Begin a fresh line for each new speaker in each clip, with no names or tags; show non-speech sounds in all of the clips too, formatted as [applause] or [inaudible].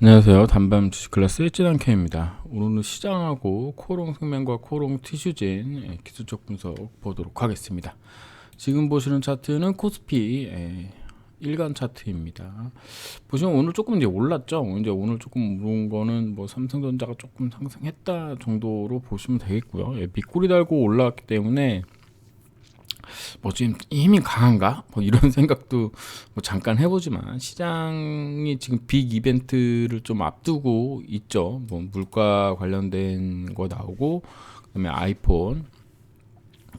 안녕하세요. 단밤 주식 클래스 일진한케입니다. 오늘은 시장하고 코롱 생명과 코롱 티슈진 예, 기술적 분석 보도록 하겠습니다. 지금 보시는 차트는 코스피 예, 일간 차트입니다. 보시면 오늘 조금 이제 올랐죠. 이제 오늘 조금 오른 거는 뭐 삼성전자가 조금 상승했다 정도로 보시면 되겠고요. 예, 밑꼬리 달고 올라왔기 때문에 뭐 지금 힘이 강한가? 뭐 이런 [laughs] 생각도 뭐 잠깐 해보지만 시장이 지금 빅 이벤트를 좀 앞두고 있죠. 뭐 물가 관련된 거 나오고 그다음에 아이폰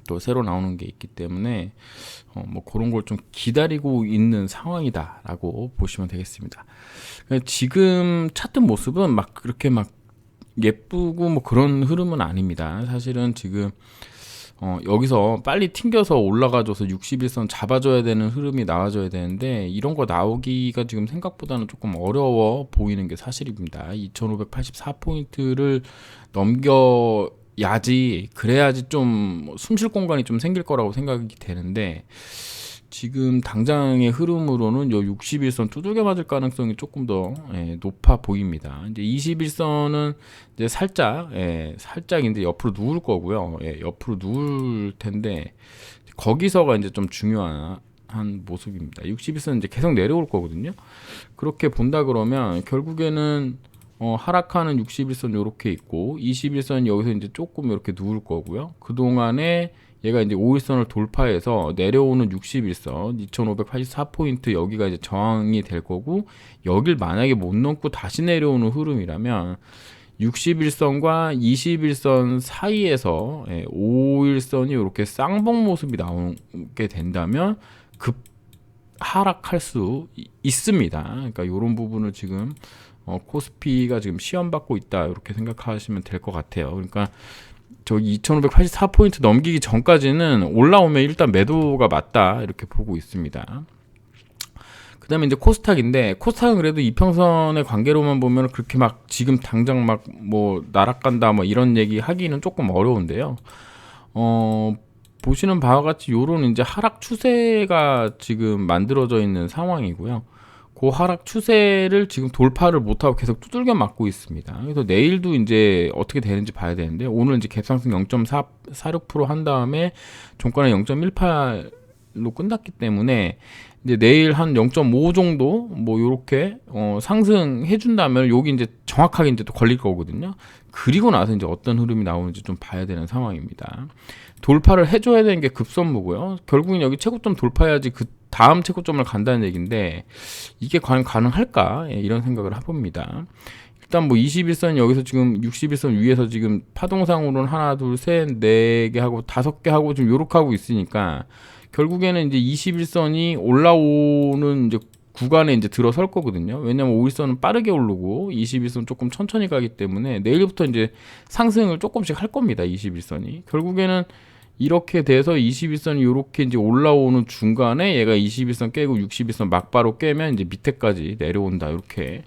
또 새로 나오는 게 있기 때문에 어, 뭐 그런 걸 좀 기다리고 있는 상황이다라고 보시면 되겠습니다. 그러니까 지금 찾던 모습은 막 그렇게 막 예쁘고 뭐 그런 흐름은 아닙니다. 사실은 지금 어, 여기서 빨리 튕겨서 올라가줘서 61선 잡아줘야 되는 흐름이 나와줘야 되는데 이런 거 나오기가 지금 생각보다는 조금 어려워 보이는 게 사실입니다. 2584포인트를 넘겨 야지 그래야지 좀 숨 쉴 공간이 좀 생길 거라고 생각이 되는데 지금 당장의 흐름으로는 요 61선 두들겨 맞을 가능성이 조금 더 예, 높아 보입니다. 이제 21선은 이제 살짝 예, 살짝 이제 옆으로 누울 거고요. 예, 옆으로 누울 텐데 거기서가 이제 좀 중요한 한 모습입니다. 61선 이제 계속 내려올 거거든요. 그렇게 본다 그러면 결국에는 어, 하락하는 61선 요렇게 있고 21선 여기서 이제 조금 이렇게 누울 거고요. 그 동안에 얘가 이제 5일선을 돌파해서 내려오는 61선 2584포인트 여기가 이제 저항이 될 거고 여길 만약에 못 넘고 다시 내려오는 흐름이라면 61선과 21선 사이에서 5일선이 이렇게 쌍봉 모습이 나오게 된다면 급 하락할 수 있습니다. 그러니까 이런 부분을 지금 어, 코스피가 지금 시험 받고 있다 이렇게 생각하시면 될 것 같아요. 그러니까 저기 2584포인트 넘기기 전까지는 올라오면 일단 매도가 맞다 이렇게 보고 있습니다. 그 다음에 이제 코스닥인데 코스닥은 그래도 이평선의 관계로만 보면 그렇게 막 지금 당장 막 뭐 날아간다 뭐 이런 얘기 하기는 조금 어려운데요. 어 보시는 바와 같이 요런 이제 하락 추세가 지금 만들어져 있는 상황이고요. 그 하락 추세를 지금 돌파를 못하고 계속 두들겨 맞고 있습니다. 그래서 내일도 이제 어떻게 되는지 봐야 되는데 오늘 이제 갭상승 0.46%한 다음에 종가는 0.18로 끝났기 때문에 이제 내일 한 0.5 정도 뭐 요렇게 어 상승해 준다면 여기 이제 정확하게 이제 또 걸릴 거거든요. 그리고 나서 이제 어떤 흐름이 나오는지 좀 봐야 되는 상황입니다. 돌파를 해줘야 되는 게 급선무고요. 결국엔 여기 최고점 돌파해야지 그 다음 최고점을 간다는 얘기인데 이게 과연 가능할까 예, 이런 생각을 해봅니다. 일단 뭐 21선 여기서 지금 61선 위에서 지금 파동상으로는 하나 둘셋네 개 하고 다섯 개 하고 지금 요렇게 하고 있으니까 결국에는 이제 21선이 올라오는 이제 구간에 이제 들어설 거거든요. 왜냐면 5일선은 빠르게 오르고 21선 조금 천천히 가기 때문에 내일부터 이제 상승을 조금씩 할 겁니다. 21선이. 결국에는 이렇게 돼서 21선이 이렇게 이제 올라오는 중간에 얘가 21선 깨고 61선 막바로 깨면 이제 밑에까지 내려온다. 이렇게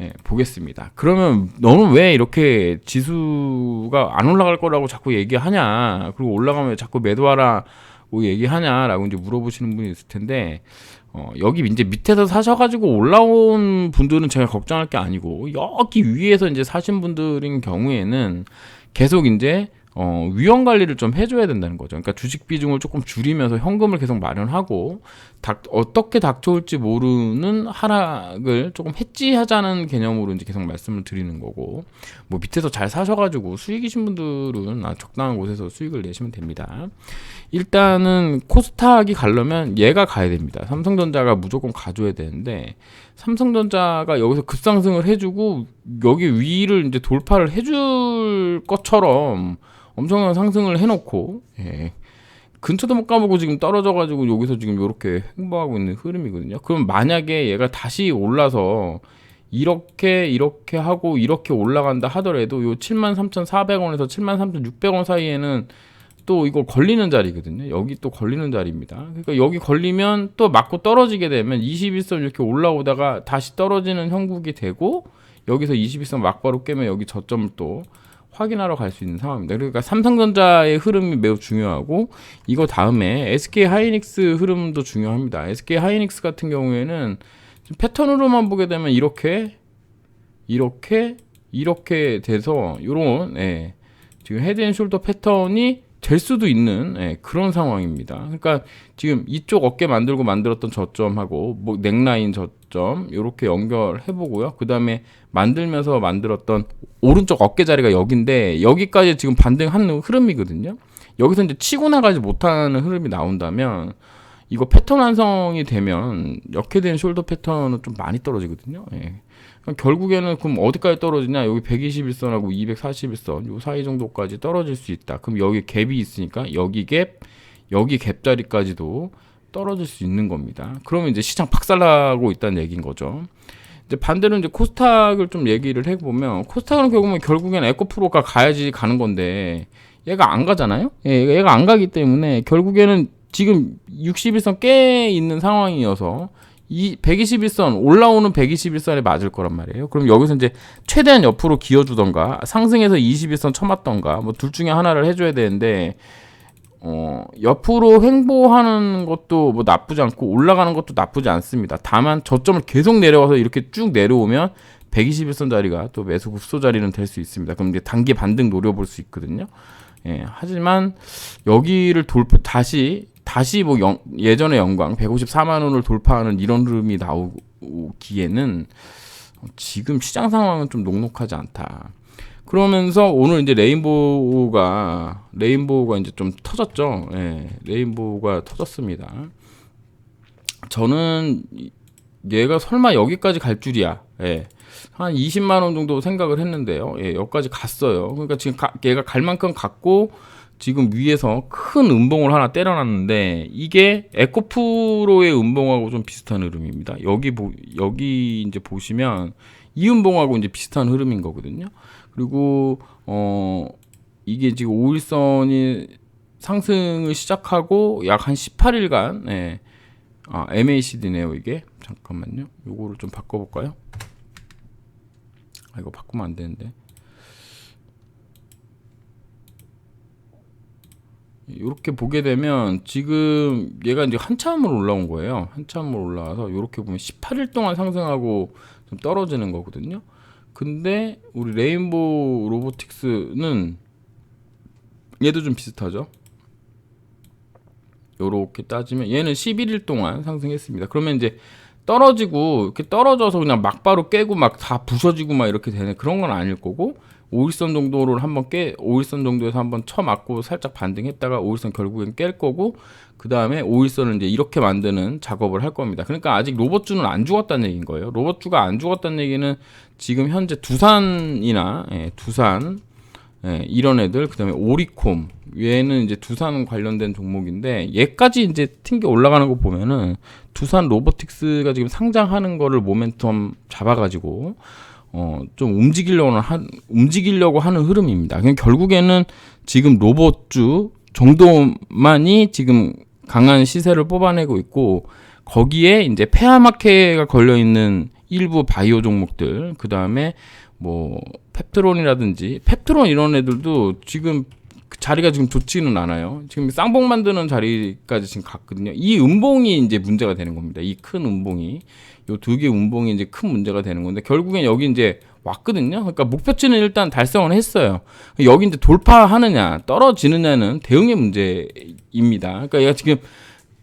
예, 보겠습니다. 그러면 너는 왜 이렇게 지수가 안 올라갈 거라고 자꾸 얘기하냐? 그리고 올라가면 자꾸 매도하라. 고 얘기하냐라고 이제 물어보시는 분이 있을 텐데 어, 여기 이제 밑에서 사셔가지고 올라온 분들은 제가 걱정할 게 아니고 여기 위에서 이제 사신 분들인 경우에는 계속 이제 어, 위험 관리를 좀 해줘야 된다는 거죠. 그러니까 주식 비중을 조금 줄이면서 현금을 계속 마련하고 닥, 어떻게 닥쳐올지 모르는 하락을 조금 해지하자는 개념으로 이제 계속 말씀을 드리는 거고 뭐 밑에서 잘 사셔가지고 수익이신 분들은 아, 적당한 곳에서 수익을 내시면 됩니다. 일단은 코스닥이 가려면 얘가 가야 됩니다. 삼성전자가 무조건 가줘야 되는데 삼성전자가 여기서 급상승을 해주고 여기 위를 이제 돌파를 해줄 것처럼 엄청난 상승을 해놓고 예. 근처도 못 가보고 지금 떨어져가지고 여기서 지금 이렇게 행보하고 있는 흐름이거든요. 그럼 만약에 얘가 다시 올라서 이렇게 이렇게 하고 이렇게 올라간다 하더라도 요 73,400원에서 73,600원 사이에는 또 이거 걸리는 자리거든요. 여기 또 걸리는 자리입니다. 그러니까 여기 걸리면 또 맞고 떨어지게 되면 21선 이렇게 올라오다가 다시 떨어지는 형국이 되고 여기서 21선 막바로 깨면 여기 저점을 또 확인하러 갈 수 있는 상황입니다. 그러니까 삼성전자의 흐름이 매우 중요하고 이거 다음에 SK 하이닉스 흐름도 중요합니다. SK 하이닉스 같은 경우에는 패턴으로만 보게 되면 이렇게 이렇게 이렇게 돼서 요런 예, 지금 헤드앤숄더 패턴이 될 수도 있는 예, 그런 상황입니다. 그러니까 지금 이쪽 어깨 만들고 만들었던 저점하고 뭐 넥라인 저점 이렇게 연결해 보고요. 그 다음에 만들면서 만들었던 오른쪽 어깨 자리가 여기인데 여기까지 지금 반등하는 흐름이거든요. 여기서 이제 치고 나가지 못하는 흐름이 나온다면 이거 패턴 완성이 되면 역회된 숄더 패턴은 좀 많이 떨어지거든요. 예. 결국에는 그럼 어디까지 떨어지냐? 여기 121선하고 241선 요 사이 정도까지 떨어질 수 있다. 그럼 여기 갭이 있으니까 여기 갭, 여기 갭 자리까지도 떨어질 수 있는 겁니다. 그러면 이제 시장 박살나고 있다는 얘기인 거죠. 이제 반대로 이제 코스닥을 좀 얘기를 해보면 코스닥은 결국은 결국엔 에코프로가 가야지 가는 건데 얘가 안 가잖아요. 예, 얘가 안 가기 때문에 결국에는 지금 61선 깨 있는 상황이어서 이 121선 올라오는 121선에 맞을 거란 말이에요. 그럼 여기서 이제 최대한 옆으로 기어주던가 상승해서 21선 쳐맞던가 뭐 둘 중에 하나를 해줘야 되는데 어 옆으로 횡보하는 것도 뭐 나쁘지 않고 올라가는 것도 나쁘지 않습니다. 다만 저점을 계속 내려와서 이렇게 쭉 내려오면 121선 자리가 또 매수 급소 자리는 될 수 있습니다. 그럼 이제 단기 반등 노려볼 수 있거든요. 예, 하지만 여기를 돌파 다시 다시 뭐 영, 예전의 영광 154만 원을 돌파하는 이런 흐름이 나오기에는 지금 시장 상황은 좀 녹록하지 않다. 그러면서 오늘 이제 레인보우가 레인보우가 이제 좀 터졌죠. 예, 레인보우가 터졌습니다. 저는 얘가 설마 여기까지 갈 줄이야. 예. 한 20만 원 정도 생각을 했는데요. 예, 여기까지 갔어요. 그러니까 지금 가, 얘가 갈 만큼 갔고 지금 위에서 큰 음봉을 하나 때려놨는데 이게 에코프로의 음봉하고 좀 비슷한 흐름입니다. 여기 보 여기 이제 보시면 이 음봉하고 이제 비슷한 흐름인 거거든요. 그리고 어 이게 지금 5일선이 상승을 시작하고 약 한 18일간 예. 아, MACD네요, 이게. 잠깐만요. 요거를 좀 바꿔 볼까요? 아, 이거 바꾸면 안 되는데. 이렇게 보게 되면 지금 얘가 이제 한참으로 올라온 거예요. 한참으로 올라와서 이렇게 보면 18일 동안 상승하고 좀 떨어지는 거거든요. 근데 우리 레인보우 로보틱스는 얘도 좀 비슷하죠. 요렇게 따지면 얘는 11일 동안 상승했습니다. 그러면 이제 떨어지고 이렇게 떨어져서 그냥 막바로 깨고 막 다 부서지고 막 이렇게 되는 그런 건 아닐 거고 5일선 정도를 한번 깨 5일선 정도에서 한번 쳐 맞고 살짝 반등했다가 5일선 결국엔 깰 거고 그 다음에 5일선을 이제 이렇게 만드는 작업을 할 겁니다. 그러니까 아직 로봇주는 안 죽었다는 얘기인 거예요. 로봇주가 안 죽었다는 얘기는 지금 현재 두산이나 예, 두산 예, 이런 애들 그다음에 오리콤 얘는 이제 두산 관련된 종목인데 얘까지 이제 튕겨 올라가는 거 보면은 두산 로보틱스가 지금 상장하는 거를 모멘텀 잡아가지고 어 좀 움직이려고 한 움직이려고 하는 흐름입니다. 그냥 결국에는 지금 로봇주 정도만이 지금 강한 시세를 뽑아내고 있고 거기에 이제 폐하마케가 걸려 있는 일부 바이오 종목들 그 다음에 뭐 펩트론이라든지 펩트론 이런 애들도 지금 그 자리가 지금 좋지는 않아요. 지금 쌍봉 만드는 자리까지 지금 갔거든요. 이 음봉이 이제 문제가 되는 겁니다. 이 큰 음봉이 요 두 개 음봉이 이제 큰 문제가 되는 건데 결국엔 여기 이제 왔거든요. 그러니까 목표치는 일단 달성을 했어요. 여기 이제 돌파하느냐 떨어지느냐는 대응의 문제입니다. 그러니까 얘가 지금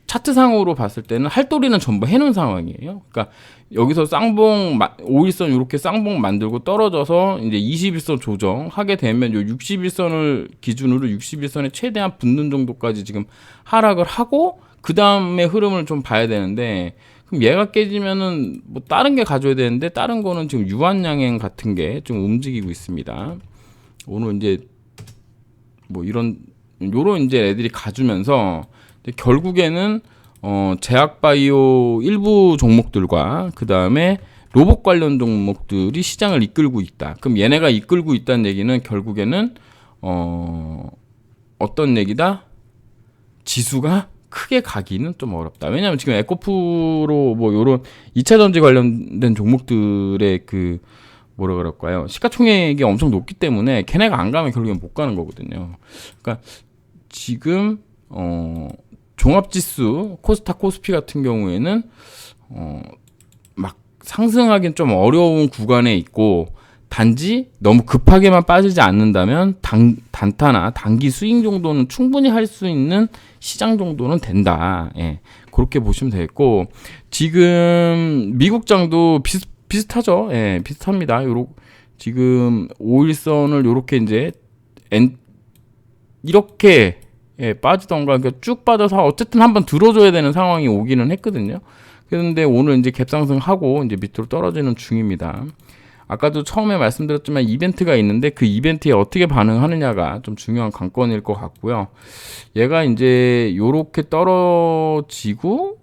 차트상으로 봤을 때는 할도리는 전부 해놓은 상황이에요. 그러니까 여기서 쌍봉 5일선 이렇게 쌍봉 만들고 떨어져서 이제 21선 조정하게 되면 요 61선을 기준으로 61선에 최대한 붙는 정도까지 지금 하락을 하고 그 다음에 흐름을 좀 봐야 되는데 그럼 얘가 깨지면은 뭐 다른 게 가져야 되는데 다른 거는 지금 유한양행 같은 게 좀 움직이고 있습니다. 오늘 이제 뭐 이런 요런 이제 애들이 가주면서 결국에는 어, 제약바이오 일부 종목들과 그 다음에 로봇 관련 종목들이 시장을 이끌고 있다. 그럼 얘네가 이끌고 있다는 얘기는 결국에는 어, 어떤 얘기다? 지수가 크게 가기는 좀 어렵다. 왜냐하면 지금 에코프로 뭐 요런 2차 전지 관련된 종목들의 그 뭐라 그럴까요? 시가총액이 엄청 높기 때문에 걔네가 안 가면 결국엔 못 가는 거거든요. 그러니까 지금 어 종합지수 코스타 코스피 같은 경우에는 어, 막 상승하기는 좀 어려운 구간에 있고 단지 너무 급하게만 빠지지 않는다면 단, 단타나 단기 스윙 정도는 충분히 할 수 있는 시장 정도는 된다. 예. 그렇게 보시면 되겠고 지금 미국 장도 비슷 비슷하죠. 예, 비슷합니다. 요렇 지금 5일선을 요렇게 이제 엔, 이렇게 예, 빠지던가 그러니까 쭉 빠져서 어쨌든 한번 들어줘야 되는 상황이 오기는 했거든요. 그런데 오늘 이제 갭상승하고 이제 밑으로 떨어지는 중입니다. 아까도 처음에 말씀드렸지만 이벤트가 있는데 그 이벤트에 어떻게 반응하느냐가 좀 중요한 관건일 것 같고요. 얘가 이제 요렇게 떨어지고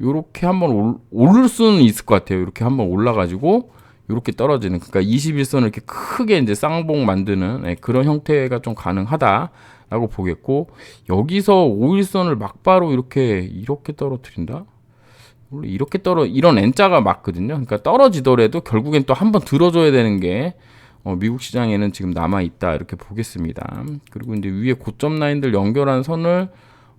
요렇게 한번 올, 오를 수는 있을 것 같아요. 이렇게 한번 올라가지고 요렇게 떨어지는 그러니까 21선을 이렇게 크게 이제 쌍봉 만드는 네, 그런 형태가 좀 가능하다 라고 보겠고 여기서 5일선을 막바로 이렇게 이렇게 떨어뜨린다. 원래 이렇게 떨어 이런 N자가 맞거든요. 그러니까 떨어지더라도 결국엔 또 한 번 들어줘야 되는 게 어, 미국 시장에는 지금 남아 있다 이렇게 보겠습니다. 그리고 이제 위에 고점 라인들 연결한 선을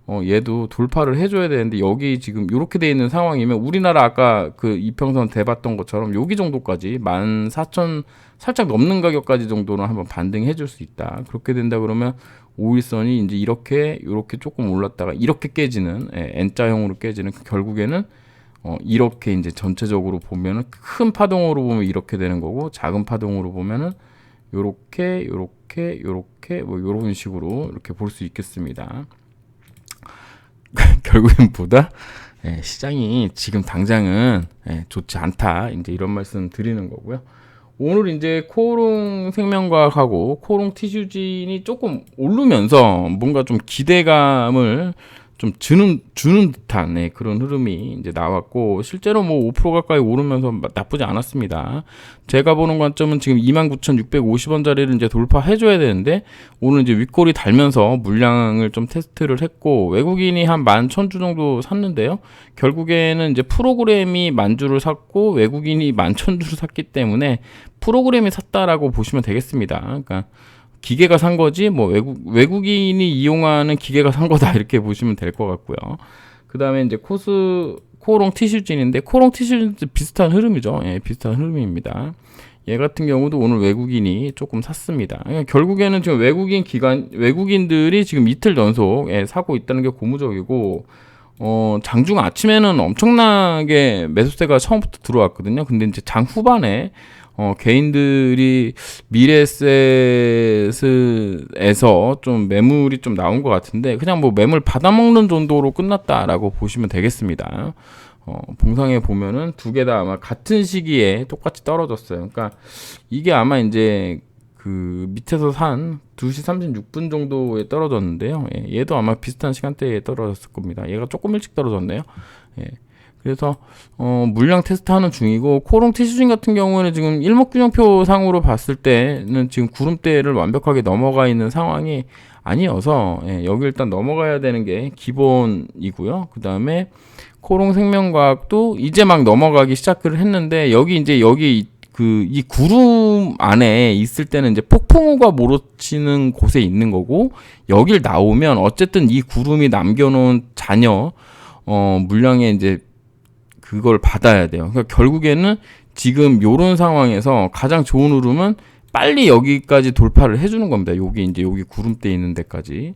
어, 얘도 돌파를 해줘야 되는데 여기 지금 이렇게 돼 있는 상황이면 우리나라 아까 그 이평선 대봤던 것처럼 여기 정도까지 만 사천 살짝 넘는 가격까지 정도는 한번 반등해 줄 수 있다. 그렇게 된다 그러면 5일선이 이제 이렇게 이렇게 조금 올랐다가 이렇게 깨지는 예, N자형으로 깨지는 그 결국에는 어, 이렇게 이제 전체적으로 보면은 큰 파동으로 보면 이렇게 되는 거고 작은 파동으로 보면은 요렇게 요렇게 요렇게 뭐 요런 식으로 이렇게 볼 수 있겠습니다. [laughs] 결국엔 보다 예, 시장이 지금 당장은 예, 좋지 않다. 이제 이런 말씀 드리는 거고요. 오늘 이제 코롱 생명과학하고 코롱 티슈진이 조금 오르면서 뭔가 좀 기대감을 좀 주는 주는 듯한 네, 그런 흐름이 이제 나왔고 실제로 뭐 5% 가까이 오르면서 나쁘지 않았습니다. 제가 보는 관점은 지금 29,650원짜리를 이제 돌파해 줘야 되는데 오늘 이제 윗골이 달면서 물량을 좀 테스트를 했고 외국인이 한 11,000주 정도 샀는데요. 결국에는 이제 프로그램이 만 주를 샀고 외국인이 11,000주를 샀기 때문에 프로그램이 샀다라고 보시면 되겠습니다. 그러니까 기계가 산 거지 뭐 외국 외국인이 이용하는 기계가 산 거다 [laughs] 이렇게 보시면 될 것 같고요. 그 다음에 이제 코스 코롱 티슈진인데 코롱 티슈진 비슷한 흐름이죠. 예, 비슷한 흐름입니다. 얘 같은 경우도 오늘 외국인이 조금 샀습니다. 그러니까 결국에는 지금 외국인 기관 외국인들이 지금 이틀 연속 예, 사고 있다는 게 고무적이고 어, 장중 아침에는 엄청나게 매수세가 처음부터 들어왔거든요. 근데 이제 장 후반에 어, 개인들이 미래셋에서 좀 매물이 좀 나온 것 같은데 그냥 뭐 매물 받아먹는 정도로 끝났다라고 보시면 되겠습니다. 어, 봉상에 보면은 두 개 다 아마 같은 시기에 똑같이 떨어졌어요. 그러니까 이게 아마 이제 그 밑에서 산 2시 36분 정도에 떨어졌는데요. 예, 얘도 아마 비슷한 시간대에 떨어졌을 겁니다. 얘가 조금 일찍 떨어졌네요. 예. 그래서 어, 물량 테스트하는 중이고 코롱 티슈진 같은 경우에는 지금 일목균형표 상으로 봤을 때는 지금 구름대를 완벽하게 넘어가 있는 상황이 아니어서 예, 여기 일단 넘어가야 되는 게 기본이고요. 그 다음에 코롱 생명과학도 이제 막 넘어가기 시작을 했는데 여기 이제 여기 그 이 구름 안에 있을 때는 이제 폭풍우가 몰아치는 곳에 있는 거고 여길 나오면 어쨌든 이 구름이 남겨놓은 잔여 어 물량에 이제 그걸 받아야 돼요. 그러니까 결국에는 지금 요런 상황에서 가장 좋은 흐름은 빨리 여기까지 돌파를 해주는 겁니다. 여기 이제 여기 구름대 있는 데까지.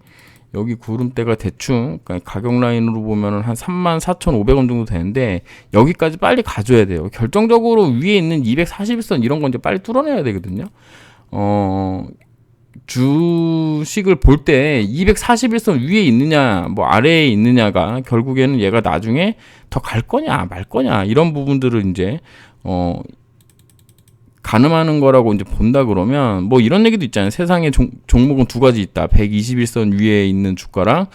여기 구름대가 대충 그러니까 가격 라인으로 보면은 한 34,500원 정도 되는데 여기까지 빨리 가줘야 돼요. 결정적으로 위에 있는 241선 이런 건 이제 빨리 뚫어내야 되거든요. 어 주식을 볼 때 241선 위에 있느냐 뭐 아래에 있느냐가 결국에는 얘가 나중에 더 갈 거냐 말 거냐 이런 부분들을 이제 어 가늠하는 거라고 이제 본다 그러면 뭐 이런 얘기도 있잖아요. 세상에 종, 종목은 두 가지 있다. 121선 위에 있는 주가랑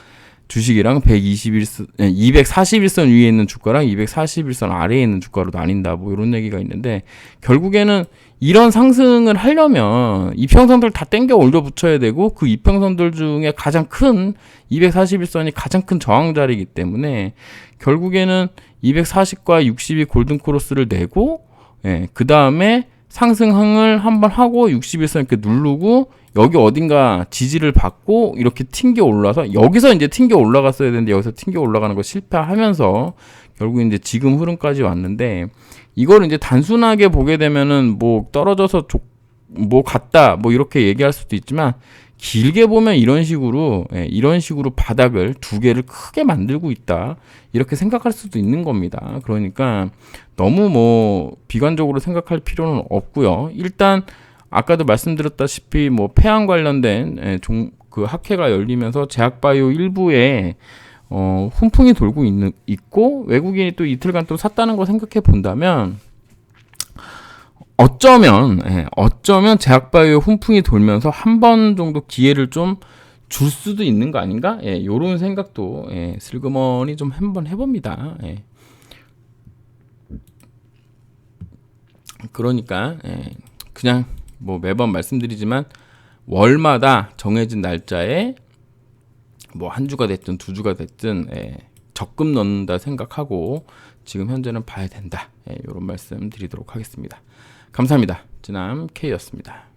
주식이랑 121선 241선 위에 있는 주가랑 241선 아래에 있는 주가로 나뉜다. 뭐 이런 얘기가 있는데 결국에는 이런 상승을 하려면 이평선들 다 땡겨 올려 붙여야 되고 그 이평선들 중에 가장 큰 241선이 가장 큰 저항 자리이기 때문에 결국에는 240과 60이 골든 크로스를 내고 예, 그 다음에 상승항을 한번 하고 61선 이렇게 누르고 여기 어딘가 지지를 받고 이렇게 튕겨 올라서 여기서 이제 튕겨 올라갔어야 되는데 여기서 튕겨 올라가는 거 실패하면서 결국 이제 지금 흐름까지 왔는데 이걸 이제 단순하게 보게 되면은 뭐 떨어져서 좋, 뭐 같다 뭐 이렇게 얘기할 수도 있지만 길게 보면 이런 식으로 예, 이런 식으로 바닥을 두 개를 크게 만들고 있다 이렇게 생각할 수도 있는 겁니다. 그러니까 너무 뭐 비관적으로 생각할 필요는 없고요. 일단 아까도 말씀드렸다시피 뭐 폐암 관련된 예, 종, 그 학회가 열리면서 제약바이오 일부에 어, 훈풍이 돌고 있는 있고 외국인이 또 이틀간 또 샀다는 거 생각해 본다면 어쩌면 예, 어쩌면 제약바이오 훈풍이 돌면서 한 번 정도 기회를 좀 줄 수도 있는 거 아닌가? 예, 요런 생각도 예, 슬그머니 좀 한번 해봅니다. 예. 그러니까 예, 그냥 뭐 매번 말씀드리지만 월마다 정해진 날짜에 뭐 한 주가 됐든 두 주가 됐든 예, 적금 넣는다 생각하고 지금 현재는 봐야 된다. 예, 이런 말씀 드리도록 하겠습니다. 감사합니다. 지남 K였습니다.